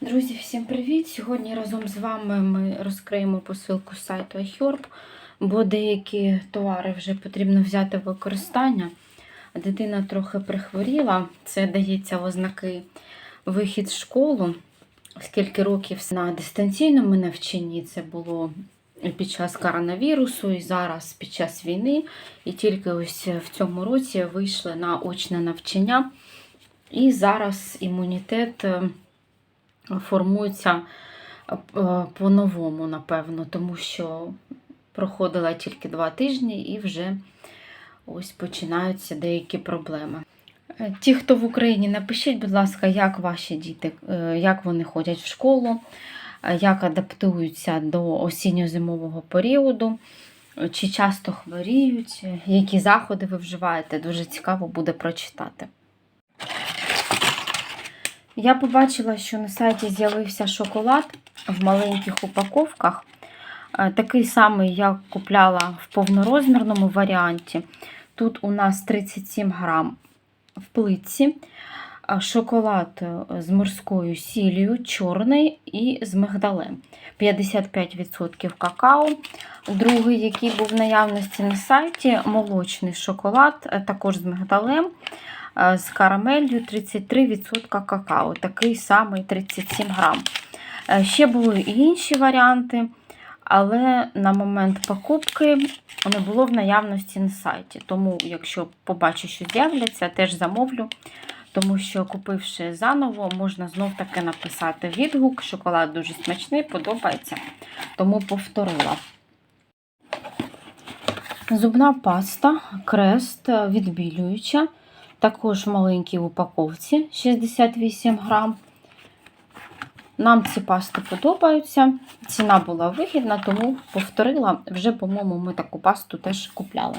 Друзі, всім привіт! Сьогодні разом з вами ми розкриємо посилку з сайту iHerb, бо деякі товари вже потрібно взяти в використання. Дитина трохи прихворіла, це дається ознаки вихід з школу. Скільки років на дистанційному навчанні це було під час коронавірусу і зараз під час війни. І тільки ось в цьому році вийшли на очне навчання. І зараз імунітет формується е, по-новому, напевно, тому що проходила тільки два тижні і вже ось починаються деякі проблеми. Е, Ті, хто в Україні, напишіть, будь ласка, як ваші діти, е, як вони ходять в школу, як адаптуються до осінньо-зимового періоду, чи часто хворіють, які заходи ви вживаєте. Дуже цікаво буде прочитати. Я побачила, що на сайті з'явився шоколад в маленьких упаковках. Е, Такий самий я купляла в повнорозмірному варіанті. Тут у нас 37 грам в плитці. Шоколад е, з морською сіллю, чорний і з мигдалем. 55% какао. Другий, який був в наявності на сайті, молочний шоколад, е, також з мигдалем е, з карамеллю 33% какао, такий самий 37 грам. Е, Ще були і інші варіанти, але на момент покупки не було в наявності на сайті. Тому, якщо побачу, що з'являться, теж замовлю. Тому що, купивши заново, можна знов таки написати відгук. Шоколад дуже смачний, подобається. Тому повторила. Зубна паста, крест е, відбілююча. Також в маленькій упаковці 68 грам. Нам ці пасти подобаються. Ціна була вигідна, тому повторила. Вже, по-моєму, ми таку пасту теж купляли.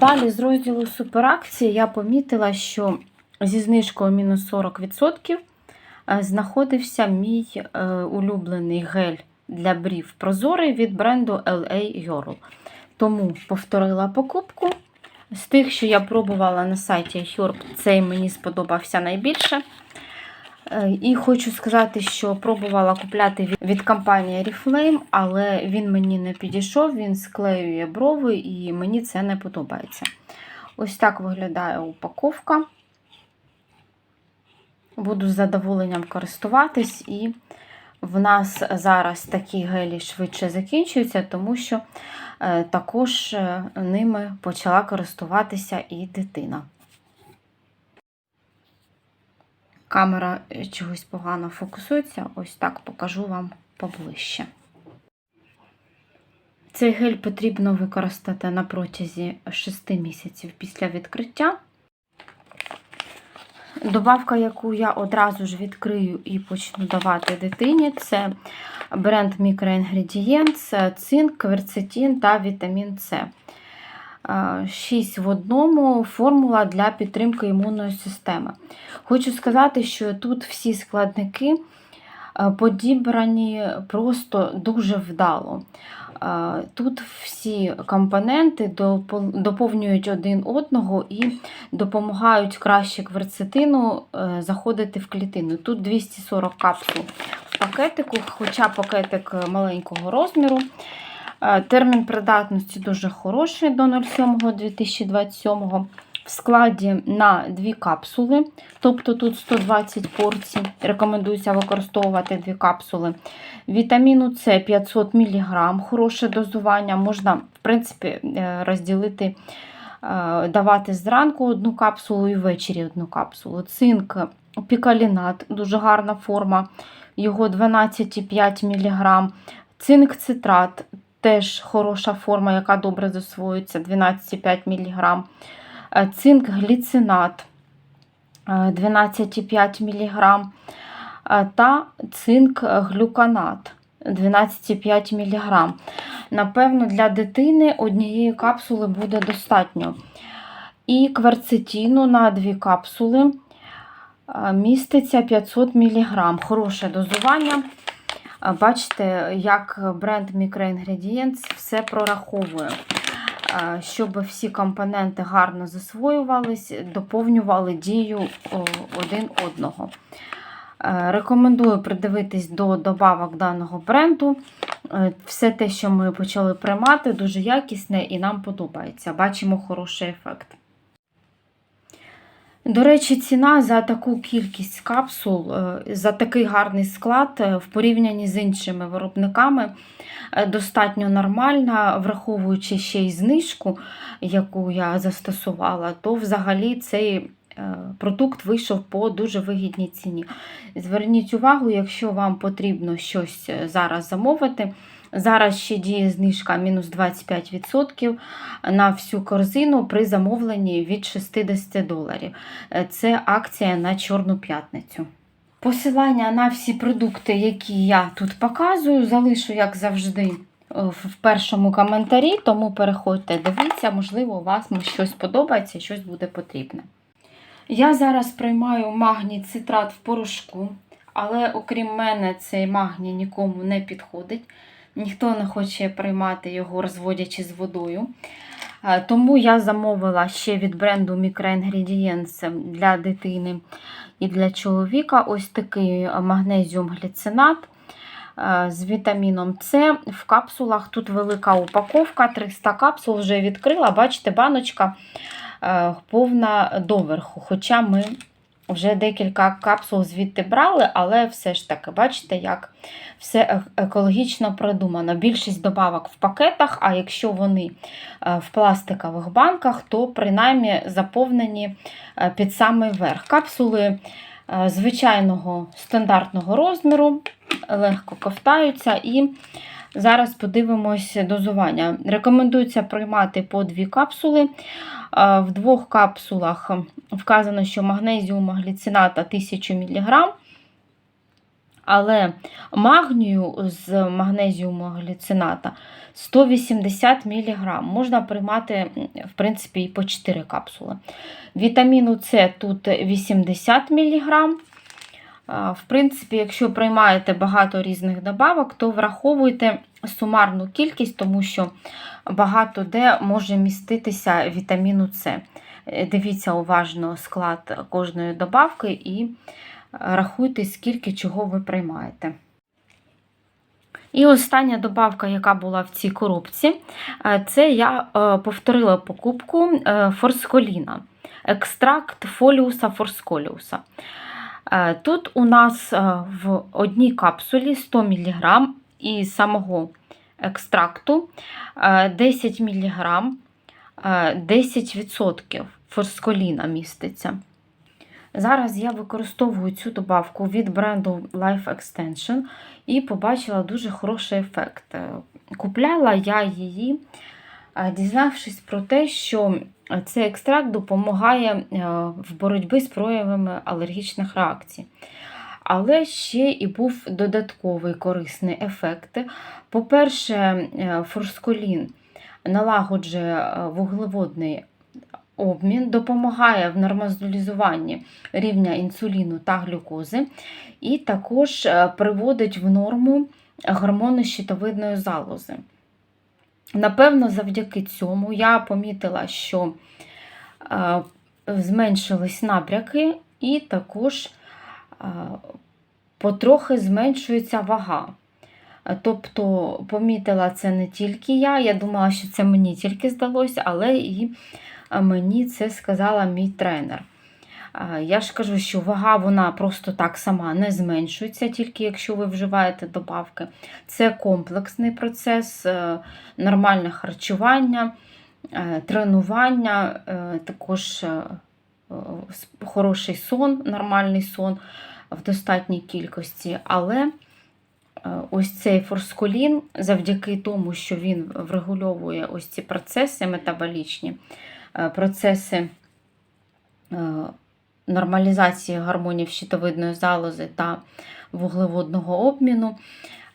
Далі з розділу суперакції я помітила, що зі знижкою мінус 40% е, знаходився мій е, улюблений гель для брів прозорий від бренду LA Girl. Тому повторила покупку. З тих, що я пробувала на сайті Herb, цей мені сподобався найбільше. Е, І хочу сказати, що пробувала купляти від- компанії Reflame, але він мені не підійшов, він склеює брови і мені це не подобається. Ось так виглядає упаковка. Буду з задоволенням користуватись, і в нас зараз такі гелі швидше закінчуються, тому що також е, ними почала користуватися і дитина. Камера е, чогось погано фокусується, ось так покажу вам поближче. Цей гель потрібно використати на протязі 6 місяців після відкриття. Добавка, яку я одразу ж відкрию і почну давати дитині, це бренд Microingredients, цинк, кверцетин та вітамін С. 6 в одному формула для підтримки імунної системи. Хочу сказати, що тут всі складники е, подібрані просто дуже вдало. Тут всі компоненти доповнюють один одного і допомагають краще кверцетину е, заходити в клітину. Тут 240 капсул в пакетику, хоча пакетик маленького розміру. Е, Термін придатності дуже хороший до 07.2027. В складі на 2 капсули, тобто тут 120 порцій. Рекомендується використовувати 2 капсули. Вітаміну С 500 мг, хороше дозування. Можна, в принципі, е, розділити, е, давати зранку одну капсулу і ввечері одну капсулу. Цинк, пікалінат, дуже гарна форма, його 12,5 мг. Цинк цитрат теж хороша форма, яка добре засвоюється 12,5 мг. Е, Цинк гліцинат е, 12,5 мг. Е, Та цинк глюканат 12,5 мг. Напевно, для дитини однієї капсули буде достатньо. І кверцетіну на 2 капсули е, міститься 500 мг. Хороше дозування. Бачите, як бренд Microingredients все прораховує, щоб всі компоненти гарно засвоювались, доповнювали дію один одного. Е, Рекомендую придивитись до добавок даного бренду. Е, Все те, що ми почали приймати, дуже якісне і нам подобається. Бачимо хороший ефект. До речі, ціна за таку кількість капсул, е, за такий гарний склад е, в порівнянні з іншими виробниками е, достатньо нормальна, враховуючи ще й знижку, яку я застосувала, то взагалі цей продукт вийшов по дуже вигідній ціні. Зверніть увагу, якщо вам потрібно щось зараз замовити. Зараз ще діє знижка мінус 25% на всю корзину при замовленні від 60 доларів. Е, Це акція на Чорну п'ятницю. Посилання на всі продукти, які я тут показую, залишу, як завжди, е, в першому коментарі, тому переходьте, дивіться, можливо, у вас щось подобається, щось буде потрібне. Я зараз приймаю магній цитрат в порошку, але окрім мене, цей магній нікому не підходить. Ніхто не хоче приймати його, розводячи з водою. Е, Тому я замовила ще від бренду Microingredients для дитини і для чоловіка ось такий магнезіум гліцинат е, з вітаміном С в капсулах. Тут велика упаковка, 300 капсул вже відкрила. Бачите, баночка е, повна доверху. Хоча ми вже декілька капсул звідти брали, але все ж таки, бачите, як все е- екологічно продумано. Більшість добавок в пакетах, а якщо вони е, в пластикових банках, то принаймні заповнені е, під самий верх. Капсули звичайного стандартного розміру, легко ковтаються і. Зараз подивимось дозування. Рекомендується приймати по дві капсули. В двох капсулах вказано, що магнезіума гліцината 1000 мг. Але магнію з магнезіуму гліцината 180 мг. Можна приймати, в принципі, і по 4 капсули. Вітаміну С тут 80 мг. В принципі, якщо приймаєте багато різних добавок, то враховуйте сумарну кількість, тому що багато де може міститися вітаміну С. Е, Дивіться уважно склад кожної добавки і рахуйте, скільки чого ви приймаєте. І остання добавка, яка була в цій коробці, е, це я е, повторила покупку е, форсколіна. Екстракт фоліуса форсколіуса. Е, Тут у нас е, в одній капсулі 100 мг і самого екстракту е, 10 мг, е, 10% форсколіна міститься. Зараз я використовую цю добавку від бренду Life Extension і побачила дуже хороший ефект. Е, Купляла я її, дізнавшись про те, що цей екстракт допомагає е, в боротьбі з проявами алергічних реакцій. Але ще і був додатковий корисний ефект. По-перше, е, форсколін налагоджує е, вуглеводний обмін, допомагає в нормалізуванні рівня інсуліну та глюкози, і також приводить в норму гормони щитовидної залози. Напевно, завдяки цьому я помітила, що е, зменшились набряки, і також е, потрохи зменшується вага. Тобто, помітила це не тільки я, я думала, що це мені тільки здалося, але і е, мені це сказала мій тренер. Я ж кажу, що вага вона просто так сама не зменшується, тільки якщо ви вживаєте добавки. Це комплексний процес, е, нормальне харчування, е, тренування, е, також хороший сон, нормальний сон в достатній кількості. Але ось цей форсколін, завдяки тому, що він врегульовує ось ці процеси метаболічні, процеси нормалізації гормонів щитовидної залози та вуглеводного обміну,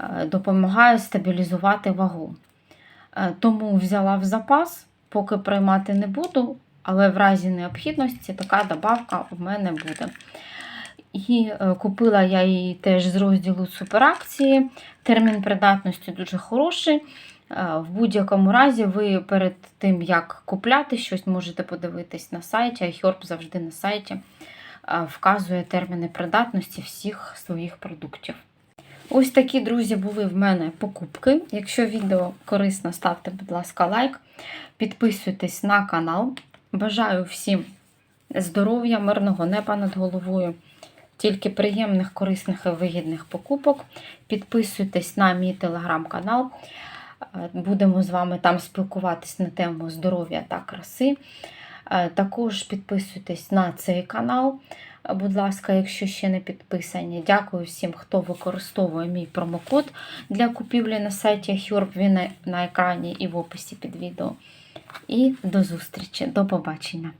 е, допомагає стабілізувати вагу. Е, Тому взяла в запас, поки приймати не буду, але в разі необхідності така добавка в мене буде. І е, купила я її теж з розділу суперакції. Термін придатності дуже хороший. В будь-якому разі, ви перед тим, як купляти щось, можете подивитись на сайті, iHerb завжди на сайті. Е, вказує терміни придатності всіх своїх продуктів. Ось такі, друзі, були в мене покупки. Якщо відео корисно, ставте, будь ласка, лайк. Підписуйтесь на канал. Бажаю всім здоров'я, мирного неба над головою, тільки приємних, корисних і вигідних покупок. Підписуйтесь на мій телеграм-канал. Е, Будемо з вами там спілкуватись на тему здоров'я та краси. Е, Також підписуйтесь на цей канал, е, будь ласка, якщо ще не підписані. Дякую всім, хто використовує мій промокод для купівлі на сайті Хюрб. Він на- на екрані і в описі під відео. І до зустрічі, до побачення!